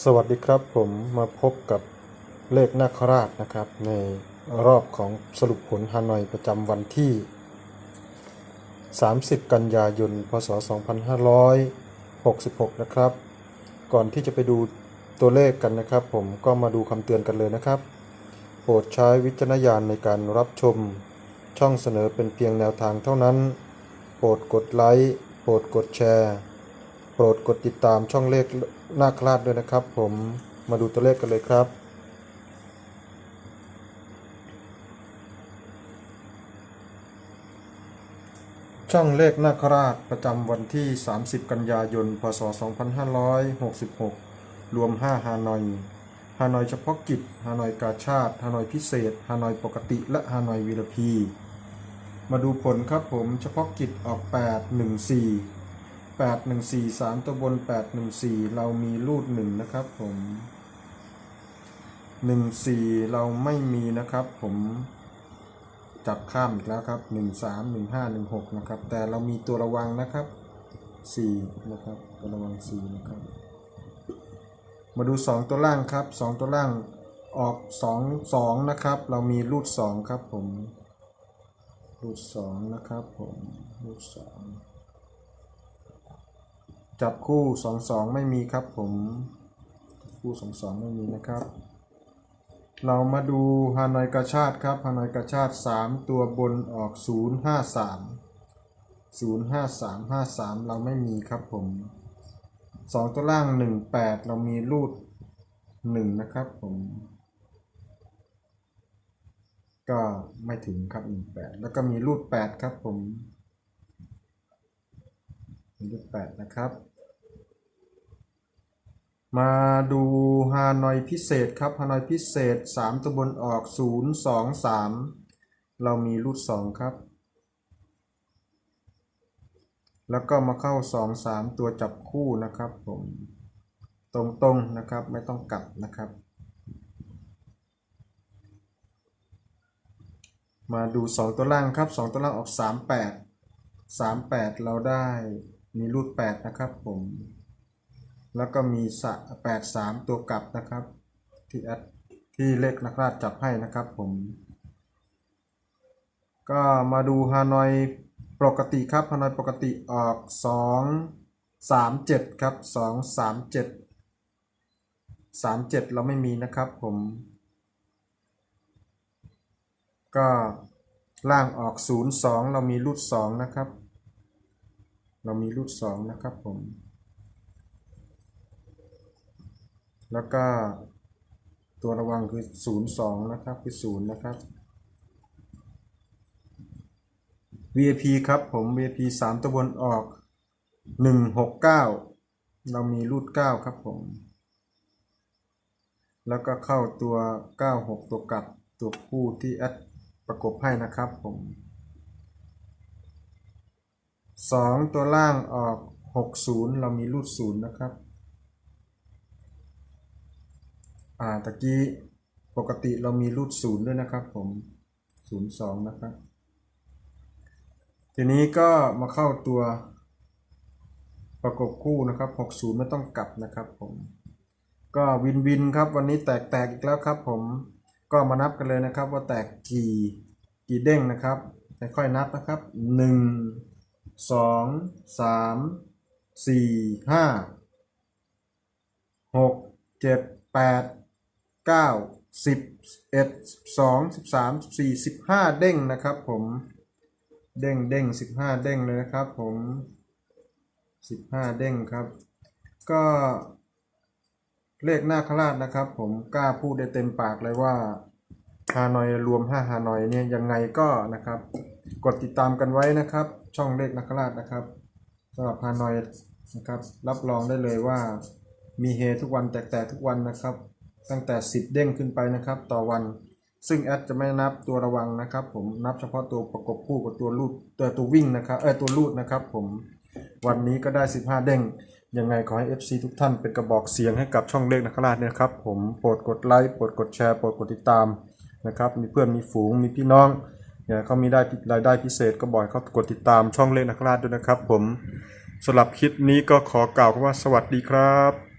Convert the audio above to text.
สวัสดีครับผมมาพบกับเลขนาคราชนะครับ ในรอบของสรุปผลฮานอยประจำวันที่ 30 กันยายน พศ 2566 นะครับ ก่อนที่จะไปดูตัวเลขกันนะครับ ผมก็มาดูคำเตือนกันเลยนะครับ โปรดใช้วิจารณญาณในการรับชม ช่องเสนอเป็นเพียงแนวทางเท่านั้น โปรดกดไลค์โปรดกดแชร์ โปรดกดติดตามช่องเลขหน้าคราชด้วยนะครับ ผมมาดูตัวเลขกันเลยครับ ช่องเลขนาคราชประจำวันที่ 30 กันยายน พศ 2566 รวม 5 ฮานอย ฮานอยเฉพาะกิจ ฮานอยกาชาติ ฮานอยพิเศษ ฮานอยปกติ และฮานอยวีรพี มาดูผลครับผมเฉพาะกิจออก 814 3 ตัวบน 814 เรามีรูดหนึ่งนะครับผม 14 เราไม่มีนะครับผมจับข้ามอีกแล้วครับ 13 15 16 นะครับ แต่เรามีตัวระวังนะครับ 4 นะครับ ตัวระวัง 4 นะครับ มาดู 2 ตัวล่างครับ 2 ตัวล่างออก 2 2 นะครับ เรามีรูด 2 ครับผม รูด 2 นะครับผม รูด 2 จับคู่2 2ไม่มีครับผมคู่2 2ไม่มีนะครับ เรามาดูฮานอยกาชาติครับฮานอยกาชาติ3ตัวบนออก0 5 3 0 5 3 5 3เราไม่มีครับผม2ตัวล่าง1 8เรามีรูด1นะครับผมก็ไม่ถึงครับ 1 8 แล้วก็มีรูด 8 ครับผม มีรูดนะครับ มาดูฮานอยพิเศษครับฮานอยพิเศษ3ตัวบนออก0 2 3เรามีรูด2ครับ แล้วก็มาเข้า2 3ตัวจับคู่นะครับผมตรงๆนะครับไม่ต้องกลับนะครับ มาดู 2 ตัวล่างครับ 2 ตัวล่างออก 3 8 3 8 เราได้ มีรูด8นะครับผม แล้วก็มีสะแปดสามตัวกลับนะครับ ที่แอดที่เลขนักราชจับให้นะครับผม ก็มาดูฮานอยปกติครับฮานอยปกติออกสองสามเจ็ดครับสองสามเจ็ดสามเจ็ดเราไม่มีนะครับผม ก็ล่างออกศูนย์สองเรามีรูดสองนะครับ เรามีรูดสองนะครับผม แล้วก็ตัวระวังคือ0 2นะครับ คือ0นะครับ VIP ครับผม VIP 3ตัวบนออก1 6 9เรามีรูด9ครับผม แล้วก็เข้าตัว96ตัวกลับตัวคู่ที่แอดประกบให้นะครับผม 2 ตัวล่างออก 60 เรามีรูด0นะครับอ่าตะกี้ปกติเรามีรูดศูนย์ด้วยนะครับผมศูนย์สองนะครับ ทีนี้ก็มาเข้าตัวประกบคู่นะครับหกศูนย์ไม่ต้องกลับนะครับผมก็วินวินครับวันนี้แตกแตกอีกแล้วครับผมก็มานับกันเลยนะครับว่าแตกกี่กี่เด้งนะครับค่อยๆนับนะครับหนึ่ง สองสามสี่ห้าหกเจ็ดแปดเก้าสิบเอ็ดสองสิบสามสิบสี่สิบห้าเด้งนะครับผมเด้งเด้งสิบห้าเด้งเลยนะครับผมสิบห้าเด้งครับ ก็เลขหน้าคราชนะครับ ผมกล้าพูดได้เต็มปากเลยว่าฮานอยรวมห้าฮานอยเนี่ยยังไงก็นะครับ กดติดตามกันไว้นะครับ ช่องเลขนาคราชนะครับสำหรับฮานอยนะครับ รับรองได้เลยว่ามีเฮทุกวันแตกๆทุกวันนะครับ ตั้งแต่ 10 เด้งขึ้นไปนะครับ ต่อวัน ซึ่งแอดจะไม่นับตัวระวังนะครับ ผมนับเฉพาะตัวประกบคู่กับตัวลูดตัวตัววิ่งนะครับเออตัวลูดนะครับ ผมวันนี้ก็ได้ 15 เด้งยังไงขอให้ FC ทุกท่านเป็นกระบอกเสียงให้กับช่องเลขนักราชนะครับ ผมโปรดกดไลค์โปรดกดแชร์โปรดกดติดตามนะครับ มีเพื่อนมีฝูงมีพี่น้อง เนี่ยเขามีได้รายได้พิเศษก็บ่อยเขากดติดตามช่องเล่นักราชด้วยนะครับ ผมสำหรับคลิปนี้ก็ขอกล่าวคำว่าสวัสดีครับ